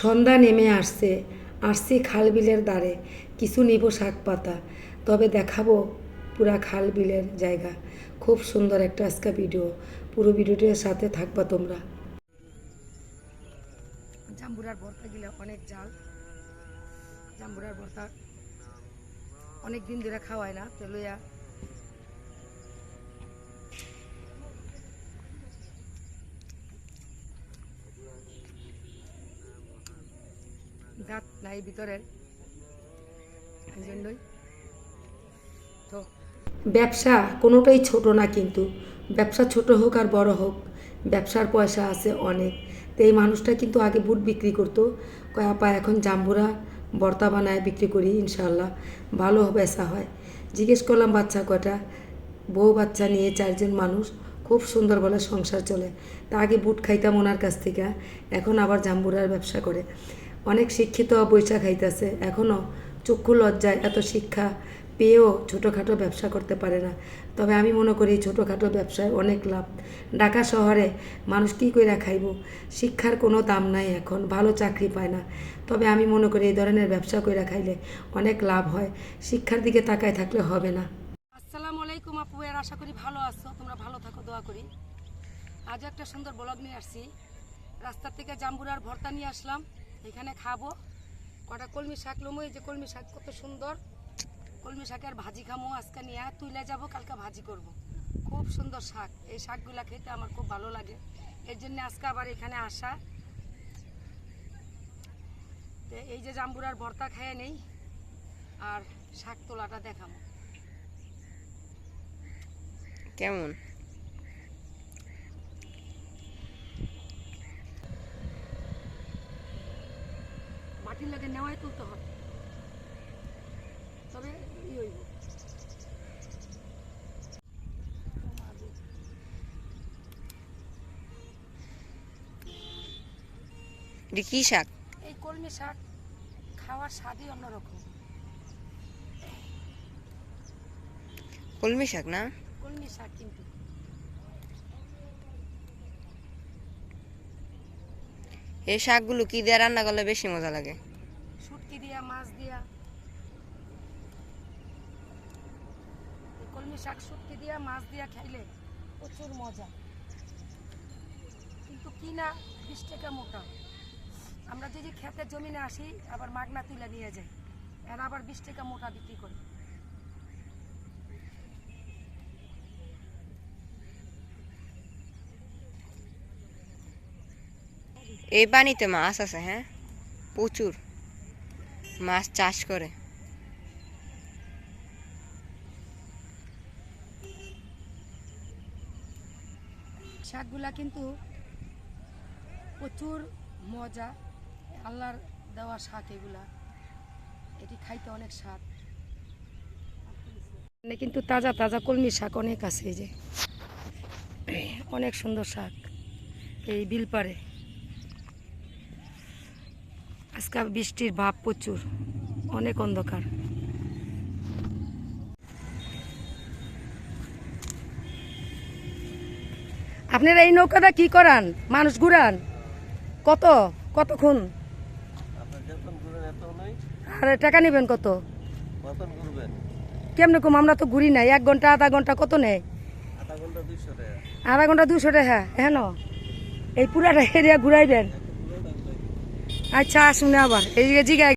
সন্ধ্যা নেমে আসছে, আসছি খাল বিলের দ্বারে। কিছু নিব শাক পাতা তবে দেখাবো পুরা খাল বিলের জায়গা। খুব সুন্দর একটা আজকে ভিডিও। পুরো ভিডিওটির সাথে থাকবা তোমরা। জাম্বুরার ভর্তা গিলা অনেক জাল। জাম্বুরার ভর্তা অনেক দিন ধরে খাওয়ায় না, তো লইয়া দাঁত নাই ভিতরের। তো ব্যবসা কোনোটাই ছোট না কিন্তু। ব্যবসা ছোট হোক আর বড় হোক, ব্যবসার পয়সা আছে অনেক। তো এই মানুষটা কিন্তু আগে বুট বিক্রি করতো। কয়, আপা, এখন জাম্বুরা বর্তা বানায় বিক্রি করি ইনশাল্লাহ ভালো বেচা হয়। জিজ্ঞেস করলাম বাচ্চা কটা বউ বাচ্চা নিয়ে চারজন মানুষ, খুব সুন্দর বলে সংসার চলে। তা আগে বুট খাইতাম ওনার কাছ থেকে, এখন আবার জাম্বুরার ব্যবসা করে। অনেক শিক্ষিত বৈশা খাইতেছে। এখনও চক্ষু লজ্জায় এত শিক্ষা পেয়েও ছোটোখাটো ব্যবসা করতে পারে না। তবে আমি মনে করি ছোটোখাটো ব্যবসায় অনেক লাভ। ঢাকা শহরে মানুষ কী করে খাইব? শিক্ষার কোনো দাম নাই এখন, ভালো চাকরি পায় না। তবে আমি মনে করি এই ধরনের ব্যবসা করে খাইলে অনেক লাভ হয়। শিক্ষার দিকে তাকায় থাকলে হবে না। আসসালামু আলাইকুম আপু, এর আশা করি ভালো আছো। তোমরা ভালো থাকো, দোয়া করি। আজ একটা সুন্দর ব্লগ নিয়ে আসছি। রাস্তা থেকে জাম্বুরার ভর্তা নিয়ে আসলাম। এখানে খাব। কটা কলমি শাক লমো, এই যে কলমি শাক কত সুন্দর। কলমি শাকের ভাজি খামো, আজকে নিয়ে তুলে যাব, কালকে ভাজি করব। খুব সুন্দর শাক, এই শাকগুলা খেতে আমার খুব ভালো লাগে। এর জন্য আজকে আবার এখানে আসা। এই যে জাম্বুরার ভর্তা খেয়ে নেই, আর শাক তোলাটা দেখাবো কেমন? লাগে নেওয়াই তুলতে হবে। তবে ই হইব। এটা কি শাক? এই কলমি শাক খাওয়ার স্বাদই অন্যরকম। কলমি শাক না? কলমি শাক কিন্তু। এই শাকগুলো কি দিয়ে রান্না করলে বেশি মজা লাগে? শুটকি দিয়া, মাছ দিয়া। কলমি শাক শুটকি দিয়া, মাছ দিয়া খাইলে প্রচুর মজা। কিন্তু কি না বিশ টাকা মোটা। আমরা যদি খেতে জমিনে আসি, আবার মাগনা তুলে নিয়ে যাই। এরা আবার বিশ টাকা মোটা বিক্রি করে। এই পানিতে মাছ আছে হ্যাঁ? প্রচুর। মাছ চাষ করে। শাকগুলা কিন্তু প্রচুর মজা, আল্লাহর দেওয়া শাক এগুলা। এটি খাইতে অনেক স্বাদ। কিন্তু তাজা তাজা কলমি শাক অনেক আছে এই যে। অনেক সুন্দর শাক এই বিলপাড়ে। আজকে বৃষ্টির ভাব প্রচুর অনেক অন্ধকার। আপনারা এই নৌকাটা কি করান? মানুষ ঘুরান? কত? কতক্ষণ? আর টাকা নেবেন কত? ঘুরবেন? কম আমরা তো ঘুরি নাই এক ঘণ্টা আধা ঘণ্টা কত নেয় আধা ঘণ্টা টাকা। দুশো টাকা হ্যাঁ এই পুরাটা এরিয়া ঘুরাইবেন। আচ্ছা আসুন আবার। এই জিগায়।